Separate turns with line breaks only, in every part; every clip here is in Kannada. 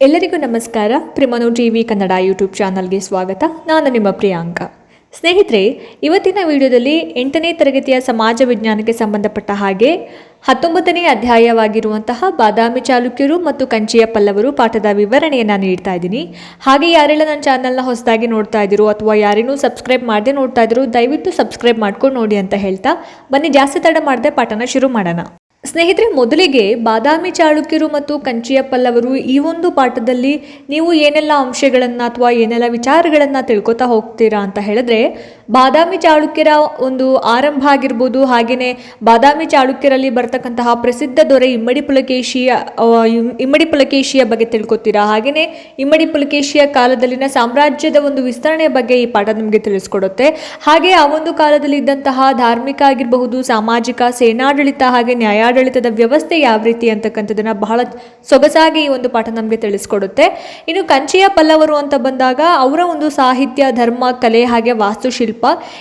ಎಲ್ಲರಿಗೂ ನಮಸ್ಕಾರ. ಪ್ರಿಮನು ಟಿವಿ ಕನ್ನಡ ಯೂಟ್ಯೂಬ್ ಚಾನಲ್ಗೆ ಸ್ವಾಗತ. ನಾನು ನಿಮ್ಮ ಪ್ರಿಯಾಂಕ. ಸ್ನೇಹಿತರೆ, ಇವತ್ತಿನ ವಿಡಿಯೋದಲ್ಲಿ ಎಂಟನೇ ತರಗತಿಯ ಸಮಾಜ ವಿಜ್ಞಾನಕ್ಕೆ ಸಂಬಂಧಪಟ್ಟ ಹಾಗೆ ಹತ್ತೊಂಬತ್ತನೇ ಅಧ್ಯಾಯವಾಗಿರುವಂತಹ ಬಾದಾಮಿ ಚಾಲುಕ್ಯರು ಮತ್ತು ಕಂಚಿಯ ಪಲ್ಲವರು ಪಾಠದ ವಿವರಣೆಯನ್ನು ನೀಡ್ತಾ ಇದ್ದೀನಿ. ಹಾಗೆ ಯಾರೆಲ್ಲ ನನ್ನ ಚಾನಲ್ನ ಹೊಸದಾಗಿ ನೋಡ್ತಾ ಇದ್ದೀರೋ ಅಥವಾ ಯಾರೇನೂ ಸಬ್ಸ್ಕ್ರೈಬ್ ಮಾಡದೆ ನೋಡ್ತಾ ಇದ್ರು ದಯವಿಟ್ಟು ಸಬ್ಸ್ಕ್ರೈಬ್ ಮಾಡ್ಕೊಂಡು ನೋಡಿ ಅಂತ ಹೇಳ್ತಾ. ಬನ್ನಿ, ಜಾಸ್ತಿ ತಡ ಮಾಡದೆ ಪಾಠನ ಶುರು ಮಾಡೋಣ. ಸ್ನೇಹಿತರೆ, ಮೊದಲಿಗೆ ಬಾದಾಮಿ ಚಾಳುಕ್ಯರು ಮತ್ತು ಕಂಚಿಯ ಪಲ್ಲವರು ಈ ಒಂದು ಪಾಠದಲ್ಲಿ ನೀವು ಏನೆಲ್ಲ ಅಂಶಗಳನ್ನು ಅಥವಾ ಏನೆಲ್ಲ ವಿಚಾರಗಳನ್ನು ತಿಳ್ಕೊತಾ ಹೋಗ್ತೀರಾ ಅಂತ ಹೇಳಿದ್ರೆ ಬಾದಾಮಿ ಚಾಳುಕ್ಯರ ಒಂದು ಆರಂಭ ಆಗಿರ್ಬೋದು. ಹಾಗೆಯೇ ಬಾದಾಮಿ ಚಾಳುಕ್ಯರಲ್ಲಿ ಬರ್ತಕ್ಕಂತಹ ಪ್ರಸಿದ್ಧ ದೊರೆ ಇಮ್ಮಡಿ ಪುಲಕೇಶಿಯ ಇಮ್ಮಡಿ ಪುಲಕೇಶಿಯ ಬಗ್ಗೆ ತಿಳ್ಕೊತೀರಾ? ಹಾಗೆಯೇ ಇಮ್ಮಡಿ ಪುಲಕೇಶಿಯ ಕಾಲದಲ್ಲಿನ ಸಾಮ್ರಾಜ್ಯದ ಒಂದು ವಿಸ್ತರಣೆಯ ಬಗ್ಗೆ ಈ ಪಾಠ ನಿಮಗೆ ತಿಳಿಸ್ಕೊಡುತ್ತೆ. ಹಾಗೆ ಆ ಒಂದು ಕಾಲದಲ್ಲಿ ಇದ್ದಂತಹ ಧಾರ್ಮಿಕ ಆಗಿರಬಹುದು, ಸಾಮಾಜಿಕ, ಸೇನಾಡಳಿತ ಹಾಗೆ ನ್ಯಾಯಾಡಳಿತದ ವ್ಯವಸ್ಥೆ ಯಾವ ರೀತಿ ಅಂತಕ್ಕಂಥದ್ದನ್ನ ಬಹಳ ಸೊಗಸಾಗಿ ಈ ಒಂದು ಪಾಠ ನಮಗೆ ತಿಳಿಸ್ಕೊಡುತ್ತೆ. ಇನ್ನು ಕಂಚಿಯ ಪಲ್ಲವರು ಅಂತ ಬಂದಾಗ ಅವರ ಒಂದು ಸಾಹಿತ್ಯ, ಧರ್ಮ, ಕಲೆ ಹಾಗೆ ವಾಸ್ತುಶಿಲ್ಪ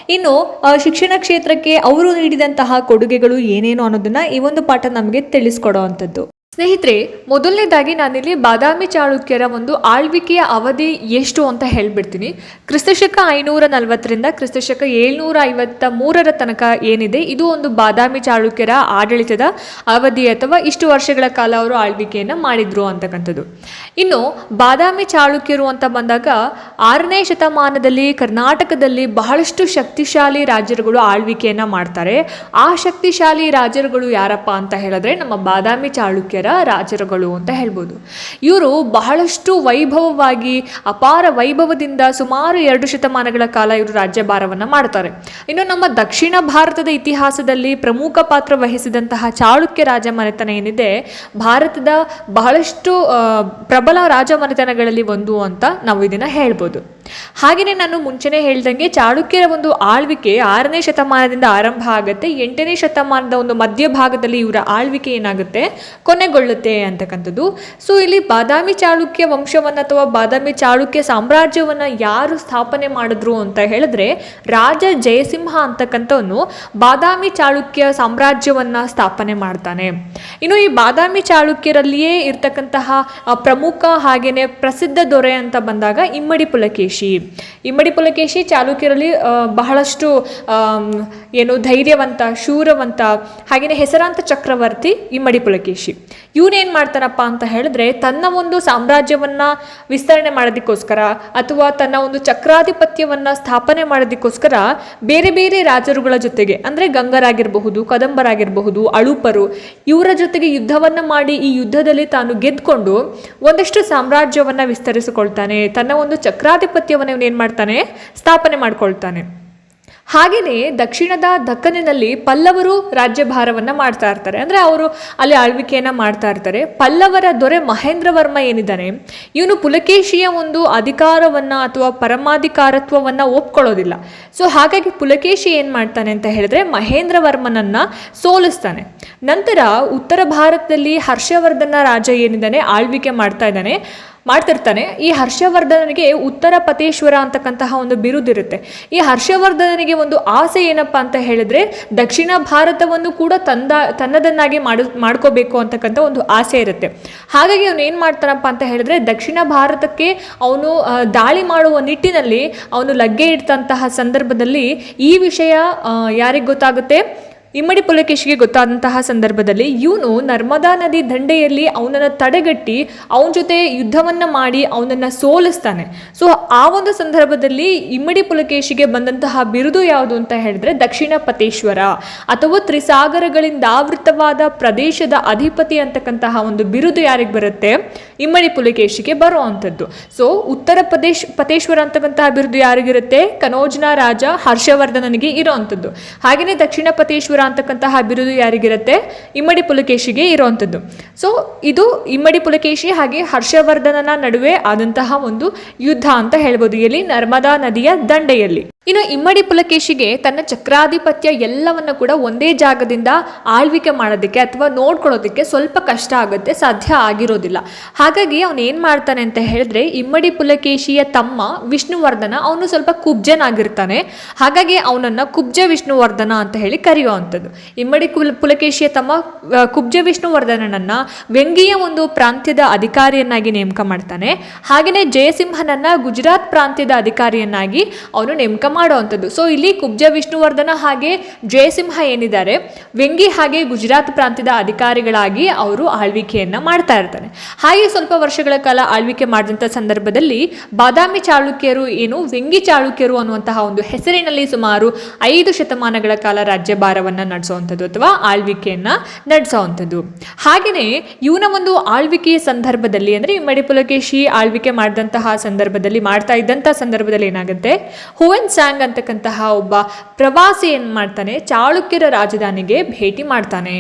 ಇನ್ನು ಆ, ಶಿಕ್ಷಣ ಕ್ಷೇತ್ರಕ್ಕೆ ಅವರು ನೀಡಿದಂತಹ ಕೊಡುಗೆಗಳು ಏನೇನು ಅನ್ನೋದನ್ನ ಈ ಒಂದು ಪಾಠ ನಮಗೆ ತಿಳಿಸ್ಕೊಡುವಂಥದ್ದು ಸ್ನೇಹಿತರೆ, ಮೊದಲನೇದಾಗಿ ನಾನಿಲ್ಲಿ ಬಾದಾಮಿ ಚಾಳುಕ್ಯರ ಒಂದು ಆಳ್ವಿಕೆಯ ಅವಧಿ ಎಷ್ಟು ಅಂತ ಹೇಳ್ಬಿಡ್ತೀನಿ. ಕ್ರಿಸ್ತಶಕ ಐನೂರ ನಲವತ್ತರಿಂದ ಕ್ರಿಸ್ತಶಕ ಏಳ್ನೂರ ಐವತ್ತ ಮೂರರ ತನಕ ಏನಿದೆ, ಇದು ಒಂದು ಬಾದಾಮಿ ಚಾಳುಕ್ಯರ ಆಡಳಿತದ ಅವಧಿ ಅಥವಾ ಇಷ್ಟು ವರ್ಷಗಳ ಕಾಲ ಅವರು ಆಳ್ವಿಕೆಯನ್ನು ಮಾಡಿದ್ರು ಅಂತಕ್ಕಂಥದ್ದು. ಇನ್ನು, ಬಾದಾಮಿ ಚಾಳುಕ್ಯರು ಅಂತ ಬಂದಾಗ ಆರನೇ ಶತಮಾನದಲ್ಲಿ ಕರ್ನಾಟಕದಲ್ಲಿ ಬಹಳಷ್ಟು ಶಕ್ತಿಶಾಲಿ ರಾಜರುಗಳು ಆಳ್ವಿಕೆಯನ್ನು ಮಾಡ್ತಾರೆ. ಆ ಶಕ್ತಿಶಾಲಿ ರಾಜರುಗಳು ಯಾರಪ್ಪ ಅಂತ ಹೇಳಿದ್ರೆ, ನಮ್ಮ ಬಾದಾಮಿ ಚಾಳುಕ್ಯರ ರಾಜರುಗಳು ಅಂತ ಹೇಳ್ಬೋದು. ಇವರು ಬಹಳಷ್ಟು ವೈಭವವಾಗಿ, ಅಪಾರ ವೈಭವದಿಂದ ಸುಮಾರು ಎರಡು ಶತಮಾನಗಳ ಕಾಲ ಇವರು ರಾಜ್ಯಭಾರವನ್ನು ಮಾಡ್ತಾರೆ. ಇನ್ನು ನಮ್ಮ ದಕ್ಷಿಣ ಭಾರತದ ಇತಿಹಾಸದಲ್ಲಿ ಪ್ರಮುಖ ಪಾತ್ರ ವಹಿಸಿದಂತಹ ಚಾಳುಕ್ಯ ರಾಜಮನೆತನ ಏನಿದೆ, ಭಾರತದ ಬಹಳಷ್ಟು ಪ್ರಬಲ ರಾಜಮನೆತನಗಳಲ್ಲಿ ಒಂದು ಅಂತ ನಾವು ಇದನ್ನ ಹೇಳ್ಬೋದು. ಹಾಗೆಯೇ ನಾನು ಮುಂಚೆನೇ ಹೇಳ್ದಂಗೆ ಚಾಳುಕ್ಯರ ಒಂದು ಆಳ್ವಿಕೆ ಆರನೇ ಶತಮಾನದಿಂದ ಆರಂಭ ಆಗುತ್ತೆ, ಎಂಟನೇ ಶತಮಾನದ ಒಂದು ಮಧ್ಯಭಾಗದಲ್ಲಿ ಇವರ ಆಳ್ವಿಕೆ ಏನಾಗುತ್ತೆ? ಕೊನೆಗೊಳ್ಳುತ್ತೆ ಅಂತಕ್ಕಂಥದ್ದು. ಸೊ ಇಲ್ಲಿ ಬಾದಾಮಿ ಚಾಳುಕ್ಯ ವಂಶವನ್ನು ಅಥವಾ ಬಾದಾಮಿ ಚಾಳುಕ್ಯ ಸಾಮ್ರಾಜ್ಯವನ್ನು ಯಾರು ಸ್ಥಾಪನೆ ಮಾಡಿದ್ರು ಅಂತ ಹೇಳಿದ್ರೆ, ರಾಜ ಜಯಸಿಂಹ ಅಂತಕ್ಕಂಥವನು ಬಾದಾಮಿ ಚಾಳುಕ್ಯ ಸಾಮ್ರಾಜ್ಯವನ್ನ ಸ್ಥಾಪನೆ ಮಾಡ್ತಾನೆ. ಇನ್ನು ಈ ಬಾದಾಮಿ ಚಾಳುಕ್ಯರಲ್ಲಿಯೇ ಇರ್ತಕ್ಕಂತಹ ಪ್ರಮುಖ ಹಾಗೇನೆ ಪ್ರಸಿದ್ಧ ದೊರೆ ಅಂತ ಬಂದಾಗ ಇಮ್ಮಡಿ ಪುಲಕೇಶಿ. ಇಮ್ಮಡಿ ಪುಲಕೇಶಿ ಚಾಲುಕ್ಯರಲ್ಲಿ ಬಹಳಷ್ಟು ಏನು ಧೈರ್ಯವಂತ, ಶೂರವಂತ ಹಾಗೆಯೇ ಹೆಸರಾಂತ ಚಕ್ರವರ್ತಿ ಇಮ್ಮಡಿ ಪುಲಕೇಶಿ. ಇವನೇನು ಮಾಡ್ತಾನಪ್ಪ ಅಂತ ಹೇಳಿದ್ರೆ, ತನ್ನ ಒಂದು ಸಾಮ್ರಾಜ್ಯವನ್ನ ವಿಸ್ತರಣೆ ಮಾಡೋದಕ್ಕೋಸ್ಕರ ಅಥವಾ ತನ್ನ ಒಂದು ಚಕ್ರಾಧಿಪತ್ಯವನ್ನು ಸ್ಥಾಪನೆ ಮಾಡೋದಕ್ಕೋಸ್ಕರ ಬೇರೆ ಬೇರೆ ರಾಜರುಗಳ ಜೊತೆಗೆ, ಅಂದ್ರೆ ಗಂಗರಾಗಿರಬಹುದು, ಕದಂಬರಾಗಿರಬಹುದು, ಅಳುಪರು, ಇವರ ಜೊತೆಗೆ ಯುದ್ಧವನ್ನ ಮಾಡಿ ಈ ಯುದ್ಧದಲ್ಲಿ ತಾನು ಗೆದ್ಕೊಂಡು ಒಂದಷ್ಟು ಸಾಮ್ರಾಜ್ಯವನ್ನ ವಿಸ್ತರಿಸಿಕೊಳ್ತಾನೆ. ತನ್ನ ಒಂದು ಚಕ್ರಾಧಿಪತ್ಯವನ್ನು ಏನು ಮಾಡ್ತಾನೆ? ಸ್ಥಾಪನೆ ಮಾಡ್ಕೊಳ್ತಾನೆ. ಹಾಗೆಯೇ ದಕ್ಷಿಣದ ದಕ್ಕನಿನಲ್ಲಿ ಪಲ್ಲವರು ರಾಜ್ಯಭಾರವನ್ನು ಮಾಡ್ತಾ ಇರ್ತಾರೆ. ಅಂದರೆ ಅವರು ಅಲ್ಲಿ ಆಳ್ವಿಕೆಯನ್ನು ಮಾಡ್ತಾ ಇರ್ತಾರೆ. ಪಲ್ಲವರ ದೊರೆ ಮಹೇಂದ್ರ ವರ್ಮ ಏನಿದ್ದಾನೆ? ಇವನು ಪುಲಕೇಶಿಯ ಒಂದು ಅಧಿಕಾರವನ್ನು ಅಥವಾ ಪರಮಾಧಿಕಾರತ್ವವನ್ನು ಒಪ್ಕೊಳ್ಳೋದಿಲ್ಲ. ಸೊ ಹಾಗಾಗಿ ಪುಲಕೇಶಿ ಏನು ಮಾಡ್ತಾನೆ ಅಂತ ಹೇಳಿದ್ರೆ ಮಹೇಂದ್ರ ವರ್ಮನನ್ನ ಸೋಲಿಸ್ತಾನೆ. ನಂತರ ಉತ್ತರ ಭಾರತದಲ್ಲಿ ಹರ್ಷವರ್ಧನ ರಾಜ ಏನಿದ್ದಾನೆ? ಆಳ್ವಿಕೆ ಮಾಡ್ತಾ ಇದ್ದಾನೆ. ಮಾಡ್ತಿರ್ತಾನೆ. ಈ ಹರ್ಷವರ್ಧನನಿಗೆ ಉತ್ತರ ಪತೇಶ್ವರ ಅಂತಕ್ಕಂತಹ ಒಂದು ಬಿರುದಿರುತ್ತೆ ಈ ಹರ್ಷವರ್ಧನನಿಗೆ ಒಂದು ಆಸೆ ಏನಪ್ಪ ಅಂತ ಹೇಳಿದ್ರೆ, ದಕ್ಷಿಣ ಭಾರತವನ್ನು ಕೂಡ ತಂದ, ತನ್ನದನ್ನಾಗಿ ಮಾಡ, ಮಾಡ್ಕೋಬೇಕು ಅಂತಕ್ಕಂಥ ಒಂದು ಆಸೆ ಇರುತ್ತೆ. ಹಾಗಾಗಿ ಅವನು ಏನು ಮಾಡ್ತಾನಪ್ಪ ಅಂತ ಹೇಳಿದ್ರೆ, ದಕ್ಷಿಣ ಭಾರತಕ್ಕೆ ಅವನು ದಾಳಿ ಮಾಡುವ ನಿಟ್ಟಿನಲ್ಲಿ ಅವನು ಲಗ್ಗೆ ಇಡ್ತಂತಹ ಸಂದರ್ಭದಲ್ಲಿ ಈ ವಿಷಯ ಯಾರಿಗೆ ಗೊತ್ತಾಗುತ್ತೆ? ಇಮ್ಮಡಿ ಪುಲಕೇಶಿಗೆ ಗೊತ್ತಾದಂತಹ ಸಂದರ್ಭದಲ್ಲಿ ಇವನು ನರ್ಮದಾ ನದಿ ದಂಡೆಯಲ್ಲಿ ಅವನನ್ನು ತಡೆಗಟ್ಟಿ ಅವನ ಜೊತೆ ಯುದ್ಧವನ್ನ ಮಾಡಿ ಅವನನ್ನು ಸೋಲಿಸ್ತಾನೆ. ಸೊ ಆ ಒಂದು ಸಂದರ್ಭದಲ್ಲಿ ಇಮ್ಮಡಿ ಪುಲಕೇಶಿಗೆ ಬಂದಂತಹ ಬಿರುದು ಯಾವುದು ಅಂತ ಹೇಳಿದ್ರೆ ದಕ್ಷಿಣ ಪತೇಶ್ವರ ಅಥವಾ ತ್ರಿಸಾಗರಗಳಿಂದ ಆವೃತವಾದ ಪ್ರದೇಶದ ಅಧಿಪತಿ ಅಂತಕ್ಕಂತಹ ಒಂದು ಬಿರುದು ಯಾರಿಗೆ ಬರುತ್ತೆ? ಇಮ್ಮಡಿ ಪುಲಕೇಶಿಗೆ ಬರುವಂಥದ್ದು. ಸೊ ಉತ್ತರ ಪ್ರದೇಶ್ ಪತೇಶ್ವರ ಅಂತಕ್ಕಂತಹ ಬಿರುದು ಯಾರಿಗಿರುತ್ತೆ? ಕನೋಜ್ನ ರಾಜ ಹರ್ಷವರ್ಧನನಿಗೆ ಇರೋವಂಥದ್ದು. ಹಾಗೆಯೇ ದಕ್ಷಿಣ ಪತೇಶ್ವರ ಅಂತಕ್ಕಂತಹ ಬಿರುದು ಯಾರಿಗಿರುತ್ತೆ? ಇಮ್ಮಡಿ ಪುಲಕೇಶಿಗೆ ಇರುವಂಥದ್ದು. ಸೊ ಇದು ಇಮ್ಮಡಿ ಪುಲಕೇಶಿ ಹಾಗೆ ಹರ್ಷವರ್ಧನನ ನಡುವೆ ಆದಂತಹ ಒಂದು ಯುದ್ಧ ಅಂತ ಹೇಳ್ಬೋದು. ಎಲ್ಲಿ ನರ್ಮದಾ ನದಿಯ ದಂಡೆಯಲ್ಲಿ. ಇನ್ನು ಇಮ್ಮಡಿ ಪುಲಕೇಶಿಗೆ ತನ್ನ ಚಕ್ರಾಧಿಪತ್ಯ ಎಲ್ಲವನ್ನ ಕೂಡ ಒಂದೇ ಜಾಗದಿಂದ ಆಳ್ವಿಕೆ ಮಾಡೋದಕ್ಕೆ ಅಥವಾ ನೋಡ್ಕೊಳ್ಳೋದಕ್ಕೆ ಸ್ವಲ್ಪ ಕಷ್ಟ ಆಗುತ್ತೆ, ಸಾಧ್ಯ ಆಗಿರೋದಿಲ್ಲ. ಹಾಗಾಗಿ ಅವನು ಏನು ಮಾಡ್ತಾನೆ ಅಂತ ಹೇಳಿದ್ರೆ ಇಮ್ಮಡಿ ಪುಲಕೇಶಿಯ ತಮ್ಮ ವಿಷ್ಣುವರ್ಧನ ಅವನು ಸ್ವಲ್ಪ ಕುಬ್ಜನಾಗಿರ್ತಾನೆ. ಹಾಗಾಗಿ ಅವನನ್ನು ಕುಬ್ಜ ವಿಷ್ಣುವರ್ಧನ ಅಂತ ಹೇಳಿ ಕರೆಯುವಂಥದ್ದು ಇಮ್ಮಡಿ ಕುಲ್ ಪುಲಕೇಶಿಯ ತಮ್ಮ ಕುಬ್ಜ ವಿಷ್ಣುವರ್ಧನನನ್ನು ವ್ಯಂಗಿಯ ಒಂದು ಪ್ರಾಂತ್ಯದ ಅಧಿಕಾರಿಯನ್ನಾಗಿ ನೇಮಕ ಮಾಡ್ತಾನೆ. ಹಾಗೆಯೇ ಜಯಸಿಂಹನನ್ನು ಗುಜರಾತ್ ಪ್ರಾಂತ್ಯದ ಅಧಿಕಾರಿಯನ್ನಾಗಿ ಅವನು ನೇಮಕ ಮಾಡುವಂಥದ್ದು. ಸೊ ಇಲ್ಲಿ ಕುಬ್ಜ ವಿಷ್ಣುವರ್ಧನ ಹಾಗೆ ಜಯಸಿಂಹ ಏನಿದ್ದಾರೆ ವ್ಯಂಗಿ ಹಾಗೆ ಗುಜರಾತ್ ಪ್ರಾಂತ್ಯದ ಅಧಿಕಾರಿಗಳಾಗಿ ಅವರು ಆಳ್ವಿಕೆಯನ್ನ ಮಾಡ್ತಾ ಇರ್ತಾರೆ. ಹಾಗೆ ಸ್ವಲ್ಪ ವರ್ಷಗಳ ಕಾಲ ಆಳ್ವಿಕೆ ಮಾಡಿದಂಥ ಸಂದರ್ಭದಲ್ಲಿ ಬಾದಾಮಿ ಚಾಳುಕ್ಯರು ಏನು ವ್ಯಂಗಿ ಚಾಳುಕ್ಯರು ಅನ್ನುವಂತಹ ಒಂದು ಹೆಸರಿನಲ್ಲಿ ಸುಮಾರು ಐದು ಶತಮಾನಗಳ ಕಾಲ ರಾಜ್ಯಭಾರವನ್ನು ನಡೆಸುವಂಥದ್ದು ಅಥವಾ ಆಳ್ವಿಕೆಯನ್ನ ನಡೆಸುವಂಥದ್ದು. ಹಾಗೆಯೇ ಇವನ ಒಂದು ಆಳ್ವಿಕೆಯ ಸಂದರ್ಭದಲ್ಲಿ ಅಂದರೆ ಮಡಿಪುಲಕೇಶಿ ಪುಲಕೇಶಿ ಆಳ್ವಿಕೆ ಮಾಡಿದಂತಹ ಸಂದರ್ಭದಲ್ಲಿ, ಮಾಡ್ತಾ ಇದ್ದಂಥ ಸಂದರ್ಭದಲ್ಲಿ ಏನಾಗುತ್ತೆ, ಹುವೆನ್ ಸ್ಯಾಂಗ್ ಅಂತಕ್ಕಂತಹ ಒಬ್ಬ ಪ್ರವಾಸಿ ಏನು ಮಾಡ್ತಾನೆ ಚಾಳುಕ್ಯರ ರಾಜಧಾನಿಗೆ ಭೇಟಿ ಮಾಡ್ತಾನೆ.